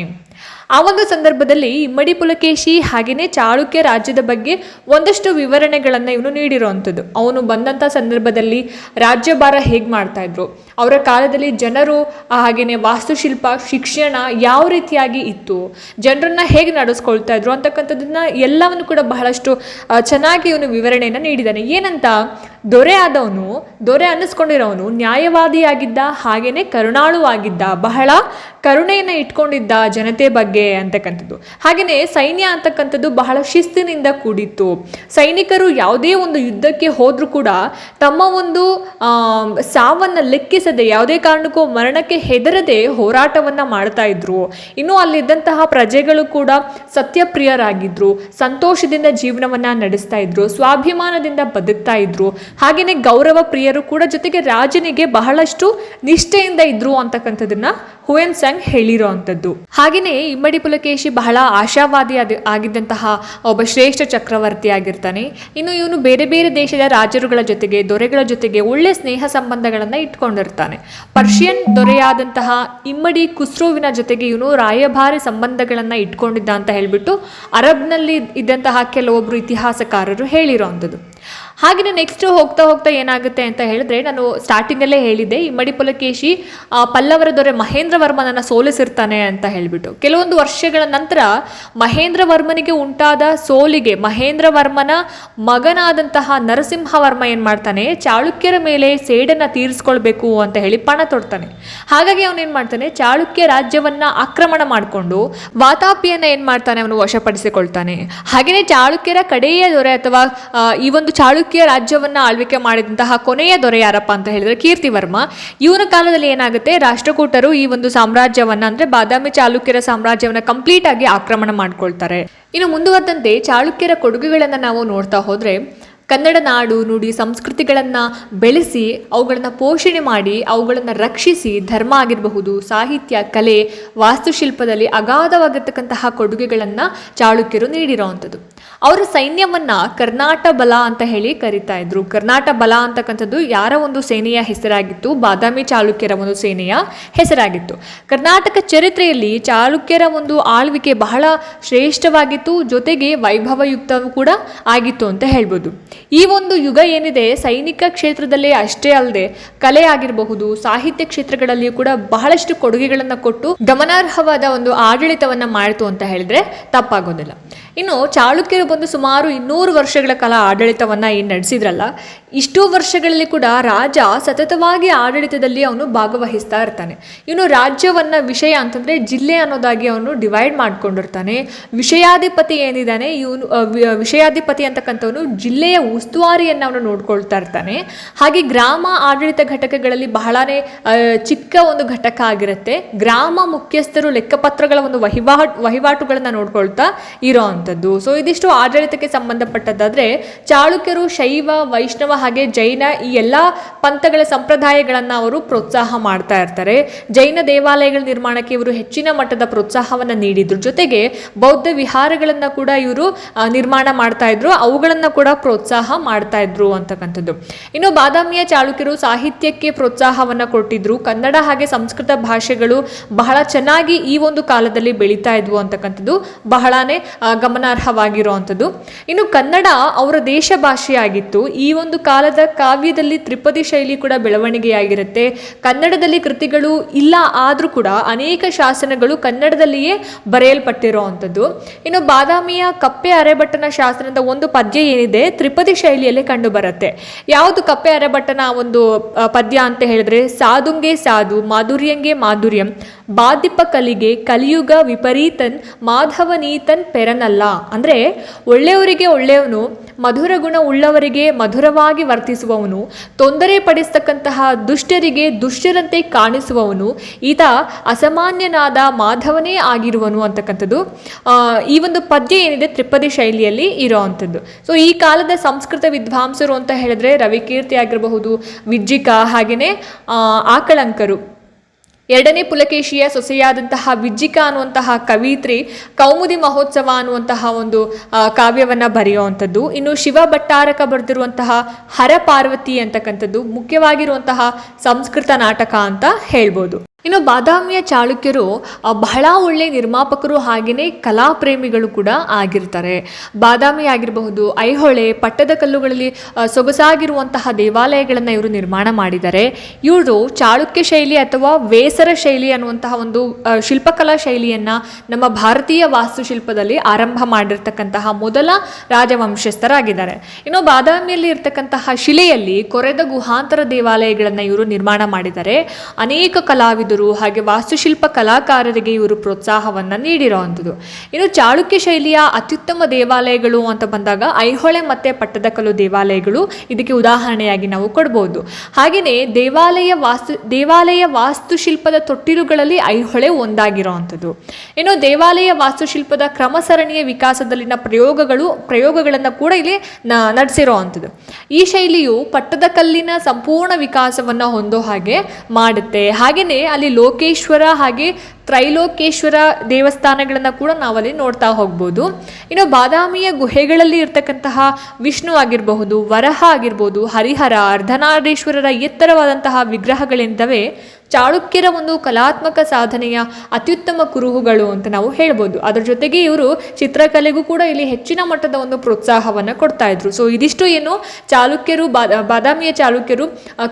ಆ ಒಂದು ಸಂದರ್ಭದಲ್ಲಿ ಇಮ್ಮಡಿ ಪುಲಕೇಶಿ ಹಾಗೆಯೇ ಚಾಳುಕ್ಯ ರಾಜ್ಯದ ಬಗ್ಗೆ ಒಂದಷ್ಟು ವಿವರಣೆಗಳನ್ನು ಇವನು ನೀಡಿರುವಂಥದ್ದು. ಅವನು ಬಂದಂಥ ಸಂದರ್ಭದಲ್ಲಿ ರಾಜ್ಯಭಾರ ಹೇಗೆ ಮಾಡ್ತಾ ಇದ್ರು? ಅವರ ಕಾಲದಲ್ಲಿ ಜನರು ಹಾಗೆಯೇ ವಾಸ್ತುಶಿಲ್ಪ, ಶಿಕ್ಷಣ ಯಾವ ರೀತಿಯಾಗಿ ಇತ್ತು? ಜನರನ್ನ ಹೇಗೆ ನಡೆಸ್ಕೊಳ್ತಾ ಇದ್ರು ಅಂತಕ್ಕಂಥದ್ದನ್ನ ಎಲ್ಲವನ್ನು ಕೂಡ ಬಹಳಷ್ಟು ಚೆನ್ನಾಗಿ ಇವನು ವಿವರಣೆಯನ್ನು ನೀಡಿದ್ದಾನೆ. ಏನಂತ? ದೊರೆ ಆದವನು, ದೊರೆ ಅನ್ನಿಸ್ಕೊಂಡಿರೋವನು, ನ್ಯಾಯವಾದಿಯಾಗಿದ್ದ ಹಾಗೆಯೇ ಕರುಣಾಳು ಆಗಿದ್ದ ಬಹಳ ಕರುಣೆಯನ್ನು ಇಟ್ಕೊಂಡಿದ್ದ ಜನತೆ ಬಗ್ಗೆ ಅಂತಕ್ಕಂಥದ್ದು. ಹಾಗೆಯೇ ಸೈನ್ಯ ಅಂತಕ್ಕಂಥದ್ದು ಬಹಳ ಶಿಸ್ತಿನಿಂದ ಕೂಡಿತ್ತು. ಸೈನಿಕರು ಯಾವುದೇ ಒಂದು ಯುದ್ಧಕ್ಕೆ ಹೋದರೂ ಕೂಡ ತಮ್ಮ ಒಂದು ಸಾವನ್ನು ಲೆಕ್ಕಿಸದೆ ಯಾವುದೇ ಕಾರಣಕ್ಕೂ ಮರಣಕ್ಕೆ ಹೆದರದೆ ಹೋರಾಟವನ್ನ ಮಾಡ್ತಾ ಇದ್ರು. ಇನ್ನು ಅಲ್ಲಿದ್ದಂತಹ ಪ್ರಜೆಗಳು ಕೂಡ ಸತ್ಯಪ್ರಿಯರಾಗಿದ್ರು, ಸಂತೋಷದಿಂದ ಜೀವನವನ್ನ ನಡೆಸ್ತಾ ಇದ್ರು, ಸ್ವಾಭಿಮಾನದಿಂದ ಬದುಕ್ತಾ ಇದ್ರು. ಹಾಗೆಯೇ ಗೌರವ ಪ್ರಿಯರು ಕೂಡ ಜೊತೆಗೆ ರಾಜನಿಗೆ ಬಹಳಷ್ಟು ನಿಷ್ಠೆಯಿಂದ ಇದ್ರು ಅಂತಕ್ಕಂಥದ್ದನ್ನ ಹುವೆನ್ ಸಂಗ್ ಹೇಳಿರೋ ಅಂಥದ್ದು. ಹಾಗೆಯೇ ಇಮ್ಮಡಿ ಪುಲಕೇಶಿ ಬಹಳ ಆಶಾವಾದಿ ಆಗಿದ್ದಂತಹ ಒಬ್ಬ ಶ್ರೇಷ್ಠ ಚಕ್ರವರ್ತಿ ಆಗಿರ್ತಾನೆ. ಇನ್ನು ಇವನು ಬೇರೆ ಬೇರೆ ದೇಶದ ರಾಜರುಗಳ ಜೊತೆಗೆ, ದೊರೆಗಳ ಜೊತೆಗೆ ಒಳ್ಳೆ ಸ್ನೇಹ ಸಂಬಂಧಗಳನ್ನು ಇಟ್ಕೊಂಡಿರ್ತಾನೆ. ಪರ್ಷಿಯನ್ ದೊರೆಯಾದಂತಹ ಇಮ್ಮಡಿ ಕುಸ್ರೋವಿನ ಜೊತೆಗೆ ಇವನು ರಾಯಭಾರಿ ಸಂಬಂಧಗಳನ್ನು ಇಟ್ಕೊಂಡಿದ್ದ ಅಂತ ಹೇಳಿಬಿಟ್ಟು ಅರಬ್ನಲ್ಲಿ ಇದ್ದಂತಹ ಕೆಲವೊಬ್ಬರು ಇತಿಹಾಸಕಾರರು ಹೇಳಿರೋವಂಥದ್ದು ಹಾಗೆಯೇ ನೆಕ್ಸ್ಟ್ ಹೋಗ್ತಾ ಹೋಗ್ತಾ ಏನಾಗುತ್ತೆ ಅಂತ ಹೇಳಿದ್ರೆ ನಾನು ಸ್ಟಾರ್ಟಿಂಗಲ್ಲೇ ಹೇಳಿದ್ದೆ. ಇಮ್ಮಡಿ ಪುಲಕೇಶಿ ಆ, ಪಲ್ಲವರ ದೊರೆ ಮಹೇಂದ್ರ ವರ್ಮನನ್ನು ಸೋಲಿಸಿರ್ತಾನೆ ಅಂತ ಹೇಳಿಬಿಟ್ಟು. ಕೆಲವೊಂದು ವರ್ಷಗಳ ನಂತರ ಮಹೇಂದ್ರ ವರ್ಮನಿಗೆ ಉಂಟಾದ ಸೋಲಿಗೆ ಮಹೇಂದ್ರ ವರ್ಮನ ಮಗನಾದಂತಹ ನರಸಿಂಹವರ್ಮ ಏನು ಮಾಡ್ತಾನೆ ಚಾಳುಕ್ಯರ ಮೇಲೆ ಸೇಡನ್ನ ತೀರಿಸ್ಕೊಳ್ಬೇಕು ಅಂತ ಹೇಳಿ ಪಣ ತೊಡ್ತಾನೆ. ಹಾಗಾಗಿ ಅವನೇನು ಮಾಡ್ತಾನೆ ಚಾಳುಕ್ಯ ರಾಜ್ಯವನ್ನ ಆಕ್ರಮಣ ಮಾಡಿಕೊಂಡು ವಾತಾಪಿಯನ್ನ ಏನು ಮಾಡ್ತಾನೆ ಅವನು ವಶಪಡಿಸಿಕೊಳ್ತಾನೆ. ಹಾಗೆಯೇ ಚಾಳುಕ್ಯರ ಕಡೆಯ ದೊರೆ ಅಥವಾ ಈ ಒಂದು ಚಾಳುಕ್ಯ ರಾಜ್ಯವನ್ನ ಆಳ್ವಿಕೆ ಮಾಡಿದಂತಹ ಕೊನೆಯ ದೊರೆ ಯಾರಪ್ಪ ಅಂತ ಹೇಳಿದ್ರೆ ಕೀರ್ತಿವರ್ಮ ಇವನ ಕಾಲದಲ್ಲಿ ಏನಾಗುತ್ತೆ? ರಾಷ್ಟ್ರಕೂಟರು ಈ ಒಂದು ಸಾಮ್ರಾಜ್ಯವನ್ನ ಅಂದ್ರೆ ಬಾದಾಮಿ ಚಾಲುಕ್ಯರ ಸಾಮ್ರಾಜ್ಯವನ್ನ ಕಂಪ್ಲೀಟ್ ಆಗಿ ಆಕ್ರಮಣ ಮಾಡ್ಕೊಳ್ತಾರೆ. ಇನ್ನು ಮುಂದುವರೆದಂತೆ ಚಾಳುಕ್ಯರ ಕೊಡುಗೆಗಳನ್ನು ನಾವು ನೋಡ್ತಾ ಹೋದ್ರೆ ಕನ್ನಡ ನಾಡು, ನುಡಿ ಸಂಸ್ಕೃತಿಗಳನ್ನು ಬೆಳೆಸಿ, ಅವುಗಳನ್ನು ಪೋಷಣೆ ಮಾಡಿ, ಅವುಗಳನ್ನು ರಕ್ಷಿಸಿ ಧರ್ಮ ಆಗಿರಬಹುದು, ಸಾಹಿತ್ಯ, ಕಲೆ, ವಾಸ್ತುಶಿಲ್ಪದಲ್ಲಿ ಅಗಾಧವಾಗಿರ್ತಕ್ಕಂತಹ ಕೊಡುಗೆಗಳನ್ನು ಚಾಳುಕ್ಯರು ನೀಡಿರೋವಂಥದ್ದು ಅವರ ಸೈನ್ಯವನ್ನ ಕರ್ನಾಟ ಬಲ ಅಂತ ಹೇಳಿ ಕರಿತಾ ಇದ್ರು. ಕರ್ನಾಟ ಬಲ ಅಂತಕ್ಕಂಥದ್ದು ಯಾರ ಒಂದು ಸೇನೆಯ ಹೆಸರಾಗಿತ್ತು, ಬಾದಾಮಿ ಚಾಲುಕ್ಯರ ಒಂದು ಸೇನೆಯ ಹೆಸರಾಗಿತ್ತು. ಕರ್ನಾಟಕ ಚರಿತ್ರೆಯಲ್ಲಿ ಚಾಲುಕ್ಯರ ಒಂದು ಆಳ್ವಿಕೆ ಬಹಳ ಶ್ರೇಷ್ಠವಾಗಿತ್ತು, ಜೊತೆಗೆ ವೈಭವಯುಕ್ತವೂ ಕೂಡ ಆಗಿತ್ತು ಅಂತ ಹೇಳ್ಬೋದು. ಈ ಒಂದು ಯುಗ ಏನಿದೆ, ಸೈನಿಕ ಕ್ಷೇತ್ರದಲ್ಲೇ ಅಷ್ಟೇ ಅಲ್ಲದೆ ಕಲೆ ಆಗಿರಬಹುದು, ಸಾಹಿತ್ಯ ಕ್ಷೇತ್ರಗಳಲ್ಲಿಯೂ ಕೂಡ ಬಹಳಷ್ಟು ಕೊಡುಗೆಗಳನ್ನು ಕೊಟ್ಟು ಗಮನಾರ್ಹವಾದ ಒಂದು ಆಡಳಿತವನ್ನ ಮಾಡಿತು ಅಂತ ಹೇಳಿದ್ರೆ ತಪ್ಪಾಗೋದಿಲ್ಲ. ಇನ್ನು ಚಾಳುಕ್ಯರು ಬಂದು ಸುಮಾರು ಇನ್ನೂರು ವರ್ಷಗಳ ಕಾಲ ಆಡಳಿತವನ್ನು ಏನು ನಡೆಸಿದ್ರಲ್ಲ ಇಷ್ಟೂ ವರ್ಷಗಳಲ್ಲಿ ಕೂಡ ರಾಜ ಸತತವಾಗಿ ಆಡಳಿತದಲ್ಲಿ ಅವನು ಭಾಗವಹಿಸ್ತಾ ಇರ್ತಾನೆ. ಇವನು ರಾಜ್ಯವನ್ನ ವಿಷಯ ಅಂತಂದ್ರೆ ಜಿಲ್ಲೆ ಅನ್ನೋದಾಗಿ ಅವನು ಡಿವೈಡ್ ಮಾಡ್ಕೊಂಡಿರ್ತಾನೆ. ವಿಷಯಾಧಿಪತಿ ಏನಿದ್ದಾನೆ, ಇವನು ವಿಷಯಾಧಿಪತಿ ಅಂತಕ್ಕಂಥವನು ಜಿಲ್ಲೆಯ ಉಸ್ತುವಾರಿಯನ್ನು ಅವನು ನೋಡ್ಕೊಳ್ತಾ ಇರ್ತಾನೆ. ಹಾಗೆ ಗ್ರಾಮ ಆಡಳಿತ ಘಟಕಗಳಲ್ಲಿ ಬಹಳನೇ ಚಿಕ್ಕ ಒಂದು ಘಟಕ ಆಗಿರುತ್ತೆ. ಗ್ರಾಮ ಮುಖ್ಯಸ್ಥರು ಲೆಕ್ಕಪತ್ರಗಳ ಒಂದು ವಹಿವಾಟು ವಹಿವಾಟುಗಳನ್ನ ನೋಡ್ಕೊಳ್ತಾ ಇರೋ ಅಂಥದ್ದು. ಸೊ ಇದಿಷ್ಟು ಆಡಳಿತಕ್ಕೆ ಸಂಬಂಧಪಟ್ಟದ್ದಾದ್ರೆ ಚಾಳುಕ್ಯರು ಶೈವ, ವೈಷ್ಣವ ಹಾಗೆ ಜೈನ ಈ ಎಲ್ಲ ಪಂಥಗಳ ಸಂಪ್ರದಾಯಗಳನ್ನು ಅವರು ಪ್ರೋತ್ಸಾಹ ಮಾಡ್ತಾ ಇರ್ತಾರೆ. ಜೈನ ದೇವಾಲಯಗಳ ನಿರ್ಮಾಣಕ್ಕೆ ಇವರು ಹೆಚ್ಚಿನ ಮಟ್ಟದ ಪ್ರೋತ್ಸಾಹವನ್ನು ನೀಡಿದ್ರು. ಜೊತೆಗೆ ಬೌದ್ಧ ವಿಹಾರಗಳನ್ನು ಕೂಡ ಇವರು ನಿರ್ಮಾಣ ಮಾಡ್ತಾ ಇದ್ರು. ಅವುಗಳನ್ನು ಕೂಡ ಪ್ರೋತ್ಸಾಹ ಮಾಡ್ತಾ ಇದ್ರು ಅಂತಕ್ಕಂಥದ್ದು. ಇನ್ನು ಬಾದಾಮಿಯ ಚಾಳುಕ್ಯರು ಸಾಹಿತ್ಯಕ್ಕೆ ಪ್ರೋತ್ಸಾಹವನ್ನು ಕೊಟ್ಟಿದ್ರು. ಕನ್ನಡ ಹಾಗೆ ಸಂಸ್ಕೃತ ಭಾಷೆಗಳು ಬಹಳ ಚೆನ್ನಾಗಿ ಈ ಒಂದು ಕಾಲದಲ್ಲಿ ಬೆಳೀತಾ ಇದ್ವು ಅಂತಕ್ಕಂಥದ್ದು ಬಹಳನೇ ಗಮನಾರ್ಹವಾಗಿರುವಂಥದ್ದು. ಇನ್ನು ಕನ್ನಡ ಅವರ ದೇಶ ಭಾಷೆಯಾಗಿತ್ತು. ಈ ಒಂದು ಕಾಲದ ಕಾವ್ಯದಲ್ಲಿ ತ್ರಿಪದಿ ಶೈಲಿ ಕೂಡ ಬೆಳವಣಿಗೆಯಾಗಿರುತ್ತೆ. ಕನ್ನಡದಲ್ಲಿ ಕೃತಿಗಳು ಇಲ್ಲ ಆದರೂ ಕೂಡ ಅನೇಕ ಶಾಸನಗಳು ಕನ್ನಡದಲ್ಲಿಯೇ ಬರೆಯಲ್ಪಟ್ಟಿರುವಂಥದ್ದು. ಇನ್ನು ಬಾದಾಮಿಯ ಕಪ್ಪೆ ಅರೆಭಟ್ಟನ ಶಾಸನದ ಒಂದು ಪದ್ಯ ಏನಿದೆ? ತ್ರಿಪದಿ ಶೈಲಿಯಲ್ಲಿ ಕಂಡು ಬರುತ್ತೆ ಯಾವುದು ಕಪ್ಪೆ ಅರೆಭಟ್ಟನ ಒಂದು ಪದ್ಯ ಅಂತ ಹೇಳಿದ್ರೆ, ಸಾಧುಂಗೆ ಸಾಧು, ಮಾಧುರ್ಯಂಗೆ ಮಾಧುರ್ಯಂ. ಬಾದಿಪ ಕಲಿಗೆ ಕಲಿಯುಗ ವಿಪರೀತನ್ ಮಾಧವನೀತನ್ ಪೆರನಲ್ಲ. ಅಂದರೆ ಒಳ್ಳೆಯವರಿಗೆ ಒಳ್ಳೆಯವನು, ಮಧುರ ಗುಣ ಉಳ್ಳವರಿಗೆ ಮಧುರವಾಗಿ ವರ್ತಿಸುವವನು, ತೊಂದರೆ ಪಡಿಸ್ತಕ್ಕಂತಹ ದುಷ್ಟರಿಗೆ ದುಷ್ಟರಂತೆ ಕಾಣಿಸುವವನು, ಈತ ಅಸಾಮಾನ್ಯನಾದ ಮಾಧವನೇ ಆಗಿರುವನು ಅಂತಕ್ಕಂಥದ್ದು. ಈ ಒಂದು ಪದ್ಯ ಏನಿದೆ ತ್ರಿಪದಿ ಶೈಲಿಯಲ್ಲಿ ಇರೋವಂಥದ್ದು ಸೊ ಈ ಕಾಲದ ಸಂಸ್ಕೃತ ವಿದ್ವಾಂಸರು ಅಂತ ಹೇಳಿದ್ರೆ ರವಿಕೀರ್ತಿ ಆಗಿರಬಹುದು, ವಿಜ್ಜಿಕ ಹಾಗೆಯೇ ಆಕಳಂಕರು. ಎರಡನೇ ಪುಲಕೇಶಿಯ ಸೊಸೆಯಾದಂತಹ ವಿಜ್ಜಿಕ ಅನ್ನುವಂತಹ ಕವಿತ್ರಿ ಕೌಮುದಿ ಮಹೋತ್ಸವ ಅನ್ನುವಂತಹ ಒಂದು ಕಾವ್ಯವನ್ನು ಬರೆಯುವಂಥದ್ದು. ಇನ್ನು ಶಿವ ಭಟ್ಟಾರಕ ಬರೆದಿರುವಂತಹ ಹರ ಪಾರ್ವತಿ ಅಂತಕ್ಕಂಥದ್ದು ಮುಖ್ಯವಾಗಿರುವಂತಹ ಸಂಸ್ಕೃತ ನಾಟಕ ಅಂತ ಹೇಳ್ಬೋದು. ಇನ್ನು ಬಾದಾಮಿಯ ಚಾಳುಕ್ಯರು ಬಹಳ ಒಳ್ಳೆ ನಿರ್ಮಾಪಕರು ಹಾಗೆಯೇ ಕಲಾ ಪ್ರೇಮಿಗಳು ಕೂಡ ಆಗಿರ್ತಾರೆ. ಬಾದಾಮಿ ಆಗಿರಬಹುದು ಐಹೊಳೆ, ಪಟ್ಟದ ಕಲ್ಲುಗಳಲ್ಲಿ ಸೊಗಸಾಗಿರುವಂತಹ ದೇವಾಲಯಗಳನ್ನು ಇವರು ನಿರ್ಮಾಣ ಮಾಡಿದ್ದಾರೆ. ಇವರು ಚಾಳುಕ್ಯ ಶೈಲಿ ಅಥವಾ ವೇಸರ ಶೈಲಿ ಅನ್ನುವಂತಹ ಒಂದು ಶಿಲ್ಪಕಲಾ ಶೈಲಿಯನ್ನ ನಮ್ಮ ಭಾರತೀಯ ವಾಸ್ತುಶಿಲ್ಪದಲ್ಲಿ ಆರಂಭ ಮಾಡಿರ್ತಕ್ಕಂತಹ ಮೊದಲ ರಾಜವಂಶಸ್ಥರಾಗಿದ್ದಾರೆ. ಇನ್ನು ಬಾದಾಮಿಯಲ್ಲಿ ಇರತಕ್ಕಂತಹ ಶಿಲೆಯಲ್ಲಿ ಕೊರೆದ ಗುಹಾಂತರ ದೇವಾಲಯಗಳನ್ನು ಇವರು ನಿರ್ಮಾಣ ಮಾಡಿದ್ದಾರೆ. ಅನೇಕ ಕಲಾವಿದರು ಹಾಗೆ ವಾಸ್ತುಶಿಲ್ಪ ಕಲಾಕಾರರಿಗೆ ಇವರು ಪ್ರೋತ್ಸಾಹವನ್ನ ನೀಡಿರುವಂಥದ್ದು ಇನ್ನು ಚಾಳುಕ್ಯ ಶೈಲಿಯ ಅತ್ಯುತ್ತಮ ದೇವಾಲಯಗಳು ಅಂತ ಬಂದಾಗ ಐಹೊಳೆ ಮತ್ತೆ ಪಟ್ಟದಕಲ್ಲು ದೇವಾಲಯಗಳು ಇದಕ್ಕೆ ಉದಾಹರಣೆಯಾಗಿ ನಾವು ಕೊಡ್ಬೋದು. ಹಾಗೆಯೇ ದೇವಾಲಯ ವಾಸ್ತು, ದೇವಾಲಯ ವಾಸ್ತುಶಿಲ್ಪದ ತೊಟ್ಟಿರುಗಳಲ್ಲಿ ಐಹೊಳೆ ಒಂದಾಗಿರುವಂಥದ್ದು ಇನ್ನು ದೇವಾಲಯ ವಾಸ್ತುಶಿಲ್ಪದ ಕ್ರಮ ಸರಣಿಯ ವಿಕಾಸದಲ್ಲಿನ ಪ್ರಯೋಗಗಳು, ಪ್ರಯೋಗಗಳನ್ನು ಕೂಡ ಇಲ್ಲಿ ನ- ನಡೆಸಿರುವಂಥದ್ದು ಈ ಶೈಲಿಯು ಪಟ್ಟದಕಲ್ಲಿನ ಸಂಪೂರ್ಣ ವಿಕಾಸವನ್ನು ಹೊಂದೋ ಹಾಗೆ ಮಾಡುತ್ತೆ. ಹಾಗೆಯೇ ಅಲ್ಲಿ ಲೋಕೇಶ್ವರ ಹಾಗೆ ತ್ರೈಲೋಕೇಶ್ವರ ದೇವಸ್ಥಾನಗಳನ್ನು ಕೂಡ ನಾವಲ್ಲಿ ನೋಡ್ತಾ ಹೋಗ್ಬೋದು. ಇನ್ನು ಬಾದಾಮಿಯ ಗುಹೆಗಳಲ್ಲಿ ಇರ್ತಕ್ಕಂತಹ ವಿಷ್ಣು ಆಗಿರಬಹುದು, ವರಹ ಆಗಿರ್ಬೋದು, ಹರಿಹರ, ಅರ್ಧನಾರೇಶ್ವರರ ಎತ್ತರವಾದಂತಹ ವಿಗ್ರಹಗಳೆಂದವೇ ಚಾಳುಕ್ಯರ ಒಂದು ಕಲಾತ್ಮಕ ಸಾಧನೆಯ ಅತ್ಯುತ್ತಮ ಕುರುಹುಗಳು ಅಂತ ನಾವು ಹೇಳ್ಬೋದು. ಅದರ ಜೊತೆಗೆ ಇವರು ಚಿತ್ರಕಲೆಗೂ ಕೂಡ ಇಲ್ಲಿ ಹೆಚ್ಚಿನ ಮಟ್ಟದ ಒಂದು ಪ್ರೋತ್ಸಾಹವನ್ನು ಕೊಡ್ತಾ ಇದ್ರು. ಸೊ ಇದಿಷ್ಟು ಏನು ಚಾಲುಕ್ಯರು ಬಾದಾಮಿಯ ಚಾಲುಕ್ಯರು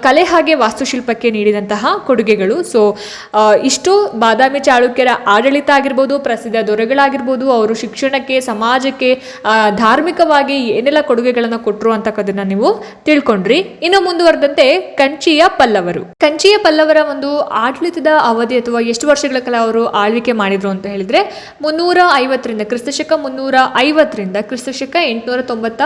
ಕಲೆ ಹಾಗೆ ವಾಸ್ತುಶಿಲ್ಪಕ್ಕೆ ನೀಡಿದಂತಹ ಕೊಡುಗೆಗಳು. ಸೊ ಇಷ್ಟು ಬಾದಾಮಿ ಚಾಳುಕ್ಯರ ಆಡಳಿತ ಆಗಿರ್ಬೋದು, ಪ್ರಸಿದ್ಧ ದೊರೆಗಳಾಗಿರ್ಬೋದು, ಅವರು ಶಿಕ್ಷಣಕ್ಕೆ, ಸಮಾಜಕ್ಕೆ ಧಾರ್ಮಿಕವಾಗಿ ಏನೆಲ್ಲ ಕೊಡುಗೆಗಳನ್ನು ಕೊಟ್ಟರು ಅಂತಕ್ಕದನ್ನ ನೀವು ತಿಳ್ಕೊಂಡ್ರಿ. ಇನ್ನು ಮುಂದುವರೆದಂತೆ ಕಂಚಿಯ ಪಲ್ಲವರು. ಕಂಚಿಯ ಪಲ್ಲವರ ಒಂದು ಆಡಳಿತದ ಅವಧಿ ಅಥವಾ ಎಷ್ಟು ವರ್ಷಗಳ ಕಾಲ ಅವರು ಆಳ್ವಿಕೆ ಮಾಡಿದ್ರು ಅಂತ ಹೇಳಿದ್ರೆ, ಮುನ್ನೂರ ಐವತ್ತರಿಂದ, ಕ್ರಿಸ್ತಶಕ ಮುನ್ನೂರ ಐವತ್ತರಿಂದ, ಕ್ರಿಸ್ತಶಕ ಎಂಟುನೂರ ತೊಂಬತ್ತ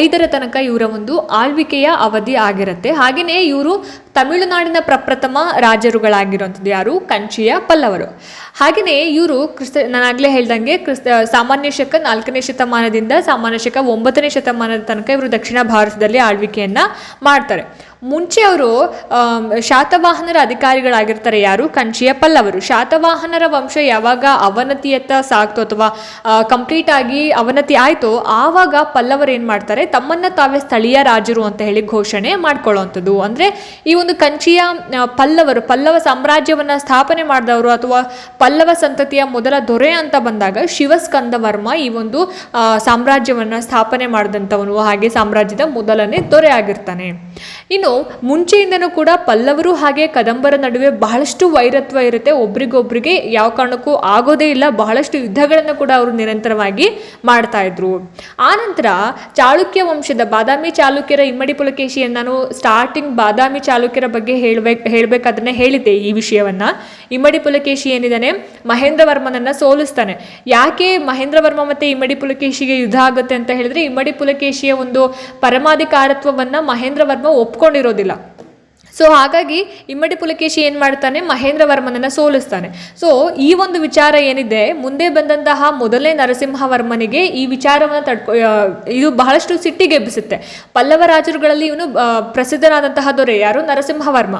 ಐದರ ತನಕ ಇವರ ಒಂದು ಆಳ್ವಿಕೆಯ ಅವಧಿ ಆಗಿರುತ್ತೆ. ಹಾಗೆಯೇ ಇವರು ತಮಿಳುನಾಡಿನ ಪ್ರಪ್ರಥಮ ರಾಜರುಗಳಾಗಿರುವಂಥದ್ದು ಯಾರು? ಕಂಚಿಯ ಪಲ್ಲವರು. ಹಾಗೆಯೇ ಇವರು ಕ್ರಿಸ್ತ ನಾನಾಗಲೇ ಹೇಳ್ದಂಗೆ ಕ್ರಿಸ್ತ ಸಾಮಾನ್ಯ ಶಕ ನಾಲ್ಕನೇ ಶತಮಾನದಿಂದ ಸಾಮಾನ್ಯ ಶಕ ಒಂಬತ್ತನೇ ಶತಮಾನದ ತನಕ ಇವರು ದಕ್ಷಿಣ ಭಾರತದಲ್ಲಿ ಆಳ್ವಿಕೆಯನ್ನು ಮಾಡ್ತಾರೆ. ಮುಂಚೆ ಅವರು ಶಾತವಾಹನರ ಅಧಿಕಾರಿಗಳಾಗಿರ್ತಾರೆ. ಯಾರು? ಕಂಚಿಯ ಪಲ್ಲವರು ಶಾತವಾಹನರ ವಂಶ ಯಾವಾಗ ಅವನತಿಯತ್ತ ಸಾಗ್ತು ಅಥವಾ ಕಂಪ್ಲೀಟ್ ಆಗಿ ಅವನತಿ ಆಯಿತು, ಆವಾಗ ಪಲ್ಲವರು ಏನು ಮಾಡ್ತಾರೆ? ತಮ್ಮನ್ನ ತಾವೇ ಸ್ಥಳೀಯ ರಾಜರು ಅಂತ ಹೇಳಿ ಘೋಷಣೆ ಮಾಡ್ಕೊಳ್ಳೋವಂಥದ್ದು ಅಂದ್ರೆ ಈ ಒಂದು ಕಂಚಿಯ ಪಲ್ಲವರು, ಪಲ್ಲವ ಸಾಮ್ರಾಜ್ಯವನ್ನ ಸ್ಥಾಪನೆ ಮಾಡಿದವರು ಅಥವಾ ಪಲ್ಲವ ಸಂತತಿಯ ಮೊದಲ ದೊರೆ ಅಂತ ಬಂದಾಗ ಶಿವಸ್ಕಂದ ವರ್ಮ ಈ ಒಂದು ಸಾಮ್ರಾಜ್ಯವನ್ನ ಸ್ಥಾಪನೆ ಮಾಡಿದಂಥವನು. ಹಾಗೆ ಸಾಮ್ರಾಜ್ಯದ ಮೊದಲನೇ ದೊರೆ ಆಗಿರ್ತಾನೆ. ಇನ್ನು ಮುಂಚೆಯಿಂದನೂ ಕೂಡ ಪಲ್ಲವರು ಹಾಗೆ ಕದಂಬರ ನಡುವೆ ಬಹಳಷ್ಟು ವೈರತ್ವ ಇರುತ್ತೆ. ಒಬ್ರಿಗೊಬ್ರಿಗೆ ಯಾವ ಕಾರಣಕ್ಕೂ ಆಗೋದೇ ಇಲ್ಲ. ಬಹಳಷ್ಟು ಯುದ್ಧಗಳನ್ನು ಕೂಡ ಅವರು ನಿರಂತರವಾಗಿ ಮಾಡ್ತಾ ಇದ್ರು. ಆನಂತರ ಚಾಳುಕ್ಯ ವಂಶದ ಬಾದಾಮಿ ಚಾಲುಕ್ಯರ ಇಮ್ಮಡಿ ಪುಲಕೇಶಿಯನ್ನು ನಾನು ಸ್ಟಾರ್ಟಿಂಗ್ ಬಾದಾಮಿ ಚಾಲುಕ್ಯರ ಬಗ್ಗೆ ಹೇಳ್ಬೇಕು ಹೇಳಬೇಕಾದ್ರೆ ಹೇಳಿದ್ದೆ ಈ ವಿಷಯವನ್ನ. ಇಮ್ಮಡಿ ಪುಲಕೇಶಿ ಏನಿದ್ದಾನೆ? ಮಹೇಂದ್ರ ವರ್ಮನನ್ನ ಸೋಲಿಸ್ತಾನೆ. ಯಾಕೆ ಮಹೇಂದ್ರ ವರ್ಮ ಮತ್ತೆ ಇಮ್ಮಡಿ ಪುಲಕೇಶಿಗೆ ಯುದ್ಧ ಆಗುತ್ತೆ ಅಂತ ಹೇಳಿದ್ರೆ, ಇಮ್ಮಡಿ ಪುಲಕೇಶಿಯ ಒಂದು ಪರಮಾಧಿಕಾರತ್ವವನ್ನ Mahendra Varma ಒಪ್ಕೊಂಡಿರೋದಿಲ್ಲ so ಹಾಗಾಗಿ ಇಮ್ಮಡಿ ಪುಲಕೇಶಿ ಏನು ಮಾಡ್ತಾನೆ? ಮಹೇಂದ್ರ ವರ್ಮನನ್ನು ಸೋಲಿಸ್ತಾನೆ. ಸೊ ಈ ಒಂದು ವಿಚಾರ ಏನಿದೆ, ಮುಂದೆ ಬಂದಂತಹ ಮೊದಲನೇ ನರಸಿಂಹವರ್ಮನಿಗೆ ಈ ವಿಚಾರವನ್ನು ತಡ್ಕೊ ಇದು ಬಹಳಷ್ಟು ಸಿಟ್ಟಿಗೆಬ್ಬಿಸುತ್ತೆ ಪಲ್ಲವ ರಾಜರುಗಳಲ್ಲಿ ಇವನು ಪ್ರಸಿದ್ಧನಾದಂತಹ ದೊರೆ ಯಾರು? ನರಸಿಂಹವರ್ಮ.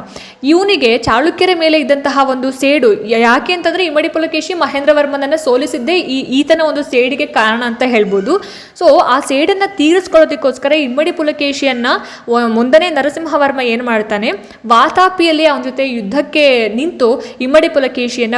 ಇವನಿಗೆ ಚಾಳುಕ್ಯರ ಮೇಲೆ ಇದ್ದಂತಹ ಒಂದು ಸೇಡು ಯಾಕೆ ಅಂತಂದ್ರೆ ಇಮ್ಮಡಿ ಪುಲಕೇಶಿ ಮಹೇಂದ್ರ ವರ್ಮನನ್ನು ಸೋಲಿಸಿದ್ದೇ ಈ, ಈತನ ಒಂದು ಸೇಡಿಗೆ ಕಾರಣ ಅಂತ ಹೇಳ್ಬೋದು. ಸೊ ಆ ಸೇಡನ್ನು ತೀರಿಸ್ಕೊಳ್ಳೋದಕ್ಕೋಸ್ಕರ ಇಮ್ಮಡಿ ಪುಲಕೇಶಿಯನ್ನ ಮುಂದನೇ ನರಸಿಂಹವರ್ಮ ಏನು ಮಾಡ್ತಾನೆ? ವಾತಾಪಿಯಲ್ಲಿ ಅವನ ಜೊತೆ ಯುದ್ಧಕ್ಕೆ ನಿಂತು ಇಮ್ಮಡಿ ಪುಲಕೇಶಿಯನ್ನ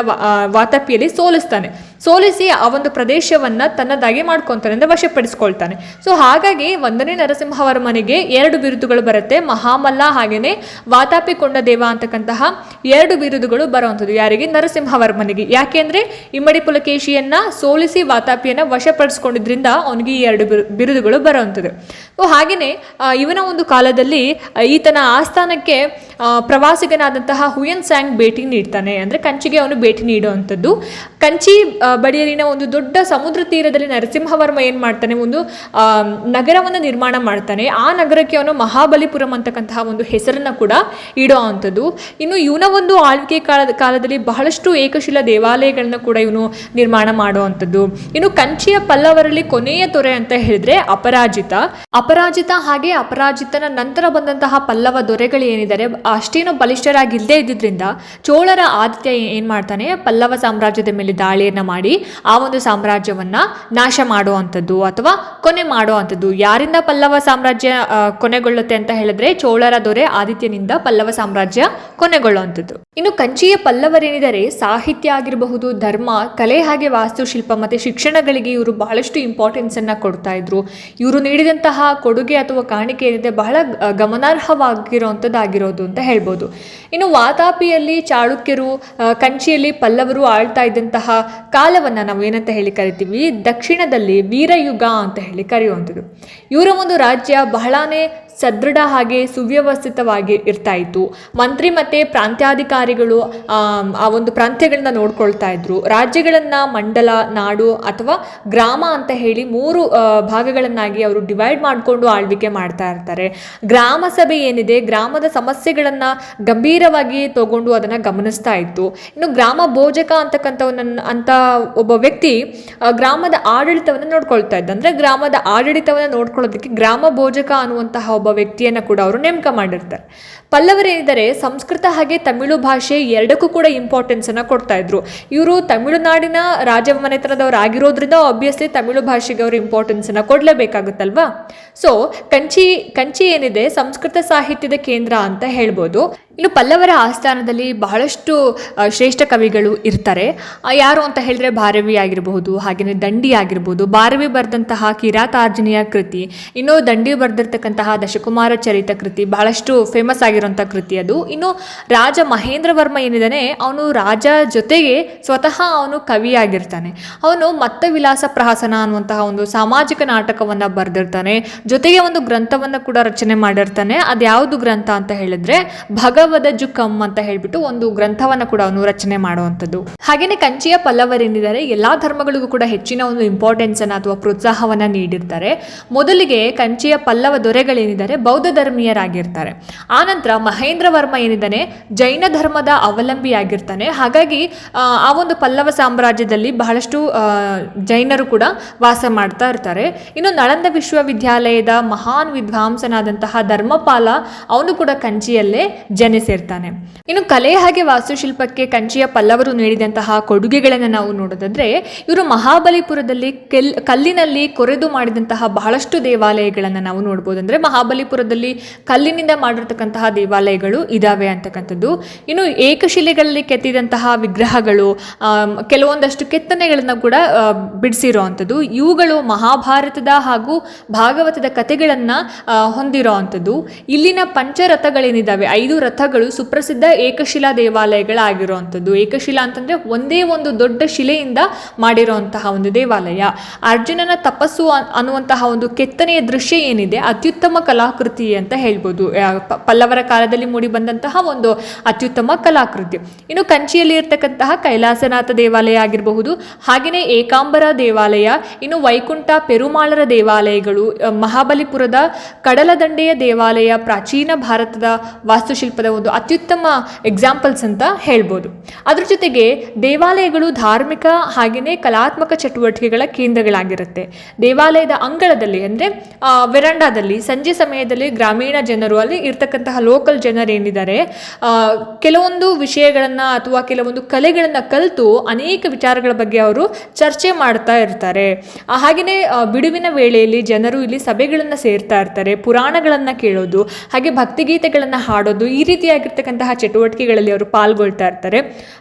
ವಾತಾಪಿಯಲ್ಲಿ ಸೋಲಿಸ್ತಾನೆ. ಸೋಲಿಸಿ ಆ ಒಂದು ಪ್ರದೇಶವನ್ನ ತನ್ನದಾಗಿ ಮಾಡ್ಕೊತಾನೆ ಅಂದ್ರೆ ವಶಪಡಿಸ್ಕೊಳ್ತಾನೆ. ಸೊ ಹಾಗಾಗಿ ಒಂದನೇ ನರಸಿಂಹವರ್ಮನಿಗೆ ಎರಡು ಬಿರುದುಗಳು ಬರುತ್ತೆ. ಮಹಾಮಲ್ಲ ಹಾಗೇನೆ ವಾತಾಪಿಕೊಂಡ ದೇವ ಅಂತಕ್ಕಂತಹ ಎರಡು ಬಿರುದುಗಳು ಬರುವಂಥದ್ದು. ಯಾರಿಗೆ? ನರಸಿಂಹವರ್ಮನಿಗೆ ಯಾಕೆಂದ್ರೆ ಇಮ್ಮಡಿ ಪುಲಕೇಶಿಯನ್ನ ಸೋಲಿಸಿ ವಾತಾಪಿಯನ್ನ ವಶಪಡಿಸ್ಕೊಂಡಿದ್ರಿಂದ ಅವನಿಗೆ ಈ ಎರಡು ಬಿರು- ಬಿರುದುಗಳು ಬರುವಂಥದ್ದು. ಸೊ ಹಾಗೆಯೇ ಇವನ ಒಂದು ಕಾಲದಲ್ಲಿ ಈತನ ಆಸ್ಥಾನಕ್ಕೆ ಪ್ರವಾಸಿಗನಾದಂತಹ ಹುಯನ್ ಸ್ಯಾಂಗ್ ಭೇಟಿ ನೀಡ್ತಾನೆ. ಅಂದ್ರೆ ಕಂಚಿಗೆ ಅವನು ಭೇಟಿ ನೀಡುವಂಥದ್ದು. ಕಂಚಿ ಬಳಿಯಲ್ಲಿನ ಒಂದು ದೊಡ್ಡ ಸಮುದ್ರ ತೀರದಲ್ಲಿ ನರಸಿಂಹವರ್ಮ ಏನು ಮಾಡ್ತಾನೆ? ಒಂದು ನಗರವನ್ನು ನಿರ್ಮಾಣ ಮಾಡ್ತಾನೆ. ಆ ನಗರಕ್ಕೆ ಅವನು ಮಹಾಬಲಿಪುರಂ ಅಂತಕ್ಕಂತಹ ಒಂದು ಹೆಸರನ್ನ ಕೂಡ ಇಡೋ ಅಂಥದ್ದು. ಇನ್ನು ಇವನ ಒಂದು ಆಳ್ವಿಕೆ ಕಾಲದ, ಕಾಲದಲ್ಲಿ ಬಹಳಷ್ಟು ಏಕಶಿಲ ದೇವಾಲಯಗಳನ್ನ ಕೂಡ ಇವನು ನಿರ್ಮಾಣ ಮಾಡುವಂಥದ್ದು ಇನ್ನು ಕಂಚಿಯ ಪಲ್ಲವರಲ್ಲಿ ಕೊನೆಯ ತೊರೆ ಅಂತ ಹೇಳಿದ್ರೆ ಅಪರಾಜಿತ. ಅಪರಾಜಿತ ಹಾಗೆ ಅಪರಾಜಿತನ ನಂತರ ಬಂದಂತಹ ಪಲ್ಲವ ದೊರೆಗಳು ಏನಿದ್ದಾರೆ? ಅಷ್ಟೇನು ಬಲಿಷ್ಠರಾಗಿಲ್ಲದೆ ಇದ್ದಿದ್ರಿಂದ ಚೋಳರ ಆದಿತ್ಯ ಏನ್ ಮಾಡ್ತಾನೆ? ಪಲ್ಲವ ಸಾಮ್ರಾಜ್ಯದ ಮೇಲೆ ದಾಳಿಯನ್ನ ಮಾಡಿ ಆ ಒಂದು ಸಾಮ್ರಾಜ್ಯವನ್ನ ನಾಶ ಮಾಡುವಂಥದ್ದು ಅಥವಾ ಕೊನೆ ಮಾಡುವಂಥದ್ದು. ಯಾರಿಂದ ಪಲ್ಲವ ಸಾಮ್ರಾಜ್ಯ ಕೊನೆಗೊಳ್ಳುತ್ತೆ ಅಂತ ಹೇಳಿದ್ರೆ ಚೋಳರ ದೊರೆ ಆದಿತ್ಯನಿಂದ ಪಲ್ಲವ ಸಾಮ್ರಾಜ್ಯ ಕೊನೆಗೊಳ್ಳುವಂಥದ್ದು. ಇನ್ನು ಕಂಚಿಯ ಪಲ್ಲವರೇನಿದ್ದಾರೆ ಸಾಹಿತ್ಯ ಆಗಿರಬಹುದು, ಧರ್ಮ, ಕಲೆ ಹಾಗೆ ವಾಸ್ತುಶಿಲ್ಪ ಮತ್ತೆ ಶಿಕ್ಷಣಗಳಿಗೆ ಇವರು ಬಹಳಷ್ಟು ಇಂಪಾರ್ಟೆನ್ಸ್ ಅನ್ನ ಕೊಡ್ತಾ ಇದ್ರು. ಇವರು ನೀಡಿದಂತಹ ಕೊಡುಗೆ ಅಥವಾ ಕಾಣಿಕೆ ಏನಿದೆ ಬಹಳ ಗಮನಾರ್ಹವಾಗಿರುವಂಥದ್ದಾಗಿರೋದು ಅಂತ ಹೇಳ್ಬೋದು. ಇನ್ನು ವಾತಾಪಿಯಲ್ಲಿ, ಚಾಳುಕ್ಯರು ಕಂಚಿಯಲ್ಲಿ ಪಲ್ಲವರು ಆಳ್ತಾ ಇದ್ದಂತಹ ಕಾಲವನ್ನ ನಾವು ಏನಂತ ಹೇಳಿ ಕರಿತೀವಿ? ದಕ್ಷಿಣದಲ್ಲಿ ವೀರಯುಗ ಅಂತ ಹೇಳಿ ಕರೆಯುವಂಥದ್ದು. ಇವರ ಒಂದು ರಾಜ್ಯ ಬಹಳಾನೇ ಸದೃಢ ಹಾಗೆ ಸುವ್ಯವಸ್ಥಿತವಾಗಿ ಇರ್ತಾ ಇತ್ತು. ಮಂತ್ರಿ ಮತ್ತೆ ಪ್ರಾಂತ್ಯಾಧಿಕಾರಿಗಳು ಆ ಒಂದು ಪ್ರಾಂತ್ಯಗಳನ್ನ ನೋಡ್ಕೊಳ್ತಾ ಇದ್ರು. ರಾಜ್ಯಗಳನ್ನು, ಮಂಡಲ, ನಾಡು ಅಥವಾ ಗ್ರಾಮ ಅಂತ ಹೇಳಿ ಮೂರು ಭಾಗಗಳನ್ನಾಗಿ ಅವರು ಡಿವೈಡ್ ಮಾಡಿಕೊಂಡು ಆಳ್ವಿಕೆ ಮಾಡ್ತಾ ಇರ್ತಾರೆ. ಗ್ರಾಮ ಸಭೆ ಏನಿದೆ, ಗ್ರಾಮದ ಸಮಸ್ಯೆಗಳನ್ನ ಗಂಭೀರವಾಗಿ ತಗೊಂಡು ಅದನ್ನ ಗಮನಿಸ್ತಾ ಇತ್ತು. ಇನ್ನು ಗ್ರಾಮ ಭೋಜಕ ಅಂತಕ್ಕಂಥವನ್ನ, ಅಂತ ಒಬ್ಬ ವ್ಯಕ್ತಿ ಗ್ರಾಮದ ಆಡಳಿತವನ್ನು ನೋಡ್ಕೊಳ್ತಾ ಇದ್ದ. ಅಂದರೆ ಗ್ರಾಮದ ಆಡಳಿತವನ್ನು ನೋಡ್ಕೊಳ್ಳೋದಕ್ಕೆ ಗ್ರಾಮ ಭೋಜಕ ಅನ್ನುವಂತಹ ಒಬ್ಬ ವ್ಯಕ್ತಿಯನ್ನ ಕೂಡ ಅವರು ನೇಮಕ ಮಾಡಿರ್ತಾರೆ. ಪಲ್ಲವರೇನಿದ್ದಾರೆ ಸಂಸ್ಕೃತ ಹಾಗೆ ತಮಿಳು ಭಾಷೆ ಎರಡಕ್ಕೂ ಕೂಡ ಇಂಪಾರ್ಟೆನ್ಸ್ ಅನ್ನ ಕೊಡ್ತಾ ಇದ್ರು. ಇವರು ತಮಿಳುನಾಡಿನ ರಾಜ ಮನೆತನದವ್ರು ಆಗಿರೋದ್ರಿಂದ ಆಬ್ವಿಯಸ್ಲಿ ತಮಿಳು ಭಾಷೆಗೆ ಅವರು ಇಂಪಾರ್ಟೆನ್ಸ್ ಕೊಡಲೇಬೇಕಾಗುತ್ತಲ್ವಾ ಕೊಡ್ಲೇಬೇಕಾಗುತ್ತಲ್ವಾ? ಸೊ ಕಂಚಿ ಕಂಚಿ ಏನಿದೆ? ಸಂಸ್ಕೃತ ಸಾಹಿತ್ಯದ ಕೇಂದ್ರ ಅಂತ ಹೇಳ್ಬೋದು. ಇನ್ನು ಪಲ್ಲವರ ಆಸ್ಥಾನದಲ್ಲಿ ಬಹಳಷ್ಟು ಶ್ರೇಷ್ಠ ಕವಿಗಳು ಇರ್ತಾರೆ. ಯಾರು ಅಂತ ಹೇಳಿದ್ರೆ ಭಾರವಿ ಆಗಿರಬಹುದು ಹಾಗೆಯೇ ದಂಡಿ ಆಗಿರ್ಬೋದು ಭಾರವಿ ಬರೆದಂತಹ ಕಿರಾತಾರ್ಜುನಿಯ ಕೃತಿ, ಇನ್ನು ದಂಡಿ ಬರೆದಿರ್ತಕ್ಕಂತಹ ದಶಕುಮಾರ ಚರಿತ ಕೃತಿ, ಬಹಳಷ್ಟು ಫೇಮಸ್ ಆಗಿರುವಂಥ ಕೃತಿ ಅದು. ಇನ್ನು ರಾಜ ಮಹೇಂದ್ರ ವರ್ಮ ಏನಿದ್ದಾನೆ, ಅವನು ರಾಜ ಜೊತೆಗೆ ಸ್ವತಃ ಅವನು ಕವಿಯಾಗಿರ್ತಾನೆ. ಅವನು ಮತ್ತ ವಿಲಾಸ ಪ್ರಹಸನ ಅನ್ನುವಂತಹ ಒಂದು ಸಾಮಾಜಿಕ ನಾಟಕವನ್ನ ಬರೆದಿರ್ತಾನೆ. ಜೊತೆಗೆ ಒಂದು ಗ್ರಂಥವನ್ನ ಕೂಡ ರಚನೆ ಮಾಡಿರ್ತಾನೆ. ಅದ್ಯಾವುದು ಗ್ರಂಥ ಅಂತ ಹೇಳಿದ್ರೆ ಭಗವದ ಜುಕಂ ಅಂತ ಹೇಳ್ಬಿಟ್ಟು ಒಂದು ಗ್ರಂಥವನ್ನ ಕೂಡ ಅವನು ರಚನೆ ಮಾಡುವಂಥದ್ದು. ಹಾಗೇನೆ ಕಂಚಿಯ ಪಲ್ಲವರೇನಿದ್ದಾರೆ ಎಲ್ಲಾ ಧರ್ಮಗಳಿಗೂ ಕೂಡ ಹೆಚ್ಚಿನ ಒಂದು ಇಂಪಾರ್ಟೆನ್ಸ್ ಅನ್ನ ಅಥವಾ ಪ್ರೋತ್ಸಾಹವನ್ನ ನೀಡಿರ್ತಾರೆ. ಮೊದಲಿಗೆ ಕಂಚಿಯ ಪಲ್ಲವ ದೊರೆಗಳೇನಿದ್ದಾರೆ ಬೌದ್ಧ ಧರ್ಮೀಯರಾಗಿರ್ತಾರೆ. ಆನಂತರ ಮಹೇಂದ್ರ ವರ್ಮ ಏನಿದ್ದಾನೆ ಜೈನ ಧರ್ಮದ ಅವಲಂಬಿಯಾಗಿರ್ತಾನೆ. ಹಾಗಾಗಿ ಆ, ಒಂದು ಪಲ್ಲವ ಸಾಮ್ರಾಜ್ಯದಲ್ಲಿ ಬಹಳಷ್ಟು ಜೈನರು ಕೂಡ ವಾಸ ಮಾಡ್ತಾ ಇರ್ತಾರೆ. ಇನ್ನು ನಳಂದ ವಿಶ್ವವಿದ್ಯಾಲಯದ ಮಹಾನ್ ವಿದ್ವಾಂಸನಾದಂತಹ ಧರ್ಮಪಾಲ ಅವನು ಕೂಡ ಕಂಚಿಯಲ್ಲೇ ಜನಿಸಿರ್ತಾನೆ ಇನ್ನು ಕಲೆ ಹಾಗೆ ವಾಸ್ತುಶಿಲ್ಪಕ್ಕೆ ಕಂಚಿಯ ಪಲ್ಲವರು ನೀಡಿದಂತಹ ಕೊಡುಗೆಗಳನ್ನು ನಾವು ನೋಡೋದಾದ್ರೆ, ಇವರು ಮಹಾಬಲಿಪುರದಲ್ಲಿ ಕೆಲ್, ಕಲ್ಲಿನಲ್ಲಿ ಕೊರೆದು ಮಾಡಿದಂತಹ ಬಹಳಷ್ಟು ದೇವಾಲಯಗಳನ್ನು ನಾವು ನೋಡ್ಬೋದು ಅಂದ್ರೆ ಮಹಾಬಲಿಪುರದಲ್ಲಿ ಕಲ್ಲಿನಿಂದ ಮಾಡಿರ್ತಕ್ಕಂತಹ ದೇವಾಲಯಗಳು ಇದಾವೆ ಅಂತಕ್ಕಂಥದ್ದು. ಇನ್ನು ಏಕಶಿಲೆಗಳಲ್ಲಿ ಕೆತ್ತಿದಂತಹ ವಿಗ್ರಹಗಳು ಕೆಲವೊಂದಷ್ಟು ಕೆತ್ತನೆಗಳನ್ನು ಕೂಡ ಬಿಡಿಸಿರೋ ಅಂಥದ್ದು. ಇವುಗಳು ಮಹಾಭಾರತದ ಹಾಗೂ ಭಾಗವತದ ಕಥೆಗಳನ್ನ ಹೊಂದಿರೋ ಅಂಥದ್ದು. ಇಲ್ಲಿನ ಪಂಚರಥಗಳೇನಿದ್ದಾವೆ ಐದು ರಥಗಳು ಸುಪ್ರಸಿದ್ಧ ಏಕಶಿಲಾ ದೇವಾಲಯಗಳಾಗಿರುವಂಥದ್ದು. ಏಕಶಿಲಾ ಅಂತಂದರೆ ಒಂದೇ ಒಂದು ದೊಡ್ಡ ಶಿಲೆಯಿಂದ ಮಾಡಿರುವಂತಹ ಒಂದು ದೇವಾಲಯ. ಅರ್ಜುನನ ತಪಸ್ಸು ಅನ್- ಅನ್ನುವಂತಹ ಒಂದು ಕೆತ್ತನೆಯ ದೃಶ್ಯ ಏನಿದೆ, ಅತ್ಯುತ್ತಮ ಕಲಾಕೃತಿ ಅಂತ ಹೇಳ್ಬೋದು. ಪಲ್ಲವರ ಕಾಲದಲ್ಲಿ ಮೂಡಿ ಬಂದಂತಹ ಒಂದು ಅತ್ಯುತ್ತಮ ಕಲಾಕೃತಿ. ಇನ್ನು ಕಂಚಿಯಲ್ಲಿ ಇರ್ತಕ್ಕಂತಹ ಕೈಲಾಸನಾಥ ದೇವಾಲಯ ಆಗಿರಬಹುದು ಹಾಗೆಯೇ ಏಕಾಂಬರ ದೇವಾಲಯ, ಇನ್ನು ವೈಕುಂಠ ಪೆರುಮಾಳರ ದೇವಾಲಯಗಳು ಮಹಾಬಲಿಪುರದ ಕಡಲದಂಡೆಯ ದೇವಾಲಯ, ಪ್ರಾಚೀನ ಭಾರತದ ವಾಸ್ತುಶಿಲ್ಪದ ಒಂದು ಅತ್ಯುತ್ತಮ ಎಕ್ಸಾಂಪಲ್ಸ್ ಅಂತ ಹೇಳ್ಬೋದು. ಅದ್ರ ಜೊತೆಗೆ ದೇವಾಲಯಗಳು ಧಾರ್ಮಿಕ ಹಾಗೆಯೇ ಕಲಾತ್ಮಕ ಚಟುವಟಿಕೆಗಳ ಕೇಂದ್ರಗಳಾಗಿರುತ್ತೆ. ದೇವಾಲಯದ ಅಂಗಳದಲ್ಲಿ ಅಂದರೆ ವೆರಂಡಾದಲ್ಲಿ ಸಂಜೆ ಸಮಯದಲ್ಲಿ ಗ್ರಾಮೀಣ ಜನರು ಅಲ್ಲಿ ಇರ್ತಕ್ಕಂತಹ ಲೋಕಲ್ ಜನರೇನಿದ್ದಾರೆ ಕೆಲವೊಂದು ವಿಷಯಗಳನ್ನು ಅಥವಾ ಕೆಲವೊಂದು ಕಲೆಗಳನ್ನು ಕಲಿತು ಅನೇಕ ವಿಚಾರಗಳ ಬಗ್ಗೆ ಅವರು ಚರ್ಚೆ ಮಾಡ್ತಾ ಇರ್ತಾರೆ. ಹಾಗೆಯೇ ಬಿಡುವಿನ ವೇಳೆಯಲ್ಲಿ ಜನರು ಇಲ್ಲಿ ಸಭೆಗಳನ್ನು ಸೇರ್ತಾ ಇರ್ತಾರೆ, ಪುರಾಣಗಳನ್ನು ಕೇಳೋದು, ಹಾಗೆ ಭಕ್ತಿಗೀತೆಗಳನ್ನು ಹಾಡೋದು ಈ ರೀತಿ ರೀತಿಯಾಗಿರ್ತಕ್ಕಂತಹ ಚಟುವಟಿಕೆಗಳಲ್ಲಿ ಅವರು ಪಾಲ್ಗೊಳ್ತಾ ಇರ್ತಾರೆ.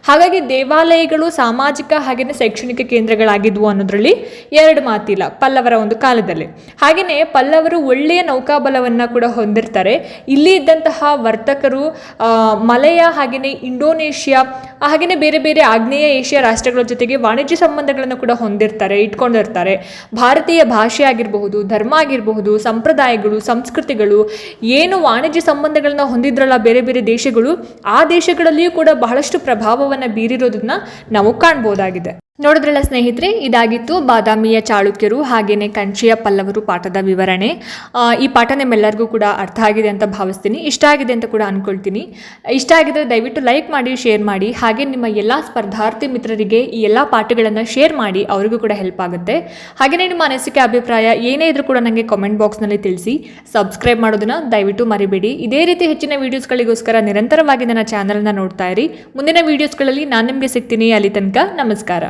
ಹಾಗಾಗಿ ದೇವಾಲಯಗಳು ಸಾಮಾಜಿಕ ಹಾಗೆಯೇ ಶೈಕ್ಷಣಿಕ ಕೇಂದ್ರಗಳಾಗಿದ್ವು ಅನ್ನೋದ್ರಲ್ಲಿ ಎರಡು ಮಾತಿಲ್ಲ, ಪಲ್ಲವರ ಒಂದು ಕಾಲದಲ್ಲಿ. ಹಾಗೆಯೇ ಪಲ್ಲವರು ಒಳ್ಳೆಯ ನೌಕಾಬಲವನ್ನು ಕೂಡ ಹೊಂದಿರ್ತಾರೆ. ಇಲ್ಲಿ ಇದ್ದಂತಹ ವರ್ತಕರು ಮಲಯ ಹಾಗೆಯೇ ಇಂಡೋನೇಷ್ಯಾ ಹಾಗೆಯೇ ಬೇರೆ ಬೇರೆ ಆಗ್ನೇಯ ಏಷ್ಯಾ ರಾಷ್ಟ್ರಗಳ ಜೊತೆಗೆ ವಾಣಿಜ್ಯ ಸಂಬಂಧಗಳನ್ನು ಕೂಡ ಹೊಂದಿರ್ತಾರೆ, ಇಟ್ಕೊಂಡಿರ್ತಾರೆ. ಭಾರತೀಯ ಭಾಷೆ ಆಗಿರಬಹುದು, ಧರ್ಮ ಆಗಿರಬಹುದು, ಸಂಪ್ರದಾಯಗಳು, ಸಂಸ್ಕೃತಿಗಳು, ಏನು ವಾಣಿಜ್ಯ ಸಂಬಂಧಗಳನ್ನ ಹೊಂದಿದ್ರಲ್ಲ ಬೇರೆ ಬೇರೆ ದೇಶಗಳು ಆ ದೇಶಗಳಲ್ಲಿಯೂ ಕೂಡ ಬಹಳಷ್ಟು ಪ್ರಭಾವವನ್ನು ಬೀರಿರೋದನ್ನ ನಾವು ಕಾಣ್ಬೋದಾಗಿದೆ. ನೋಡಿದ್ರಲ್ಲ ಸ್ನೇಹಿತರೆ, ಇದಾಗಿತ್ತು ಬಾದಾಮಿಯ ಚಾಳುಕ್ಯರು ಹಾಗೆಯೇ ಕಂಚಿಯ ಪಲ್ಲವರು ಪಾಠದ ವಿವರಣೆ. ಈ ಪಾಠ ನಿಮ್ಮೆಲ್ಲರಿಗೂ ಕೂಡ ಅರ್ಥ ಆಗಿದೆ ಅಂತ ಭಾವಿಸ್ತೀನಿ. ಇಷ್ಟ ಆಗಿದೆ ಅಂತ ಕೂಡ ಅಂದ್ಕೊಳ್ತೀನಿ ಇಷ್ಟ ಆಗಿದ್ರೆ ದಯವಿಟ್ಟು ಲೈಕ್ ಮಾಡಿ, ಶೇರ್ ಮಾಡಿ. ಹಾಗೆ ನಿಮ್ಮ ಎಲ್ಲ ಸ್ಪರ್ಧಾರ್ಥಿ ಮಿತ್ರರಿಗೆ ಈ ಎಲ್ಲ ಪಾಠಗಳನ್ನು ಶೇರ್ ಮಾಡಿ, ಅವರಿಗೂ ಕೂಡ ಹೆಲ್ಪ್ ಆಗುತ್ತೆ. ಹಾಗೆಯೇ ನಿಮ್ಮ ಅನಿಸಿಕೆ, ಅಭಿಪ್ರಾಯ ಏನೇ ಇದ್ರೂ ಕೂಡ ನನಗೆ ಕಾಮೆಂಟ್ ಬಾಕ್ಸ್ನಲ್ಲಿ ತಿಳಿಸಿ. ಸಬ್ಸ್ಕ್ರೈಬ್ ಮಾಡೋದನ್ನು ದಯವಿಟ್ಟು ಮರಿಬೇಡಿ. ಇದೇ ರೀತಿ ಹೆಚ್ಚಿನ ವೀಡಿಯೋಸ್ಗಳಿಗೋಸ್ಕರ ನಿರಂತರವಾಗಿ ನನ್ನ ಚಾನಲ್ನ ನೋಡ್ತಾ ಇರಿ. ಮುಂದಿನ ವೀಡಿಯೋಸ್ಗಳಲ್ಲಿ ನಾನು ನಿಮಗೆ ಸಿಗ್ತೀನಿ. ಅಲ್ಲಿ ತನಕ ನಮಸ್ಕಾರ.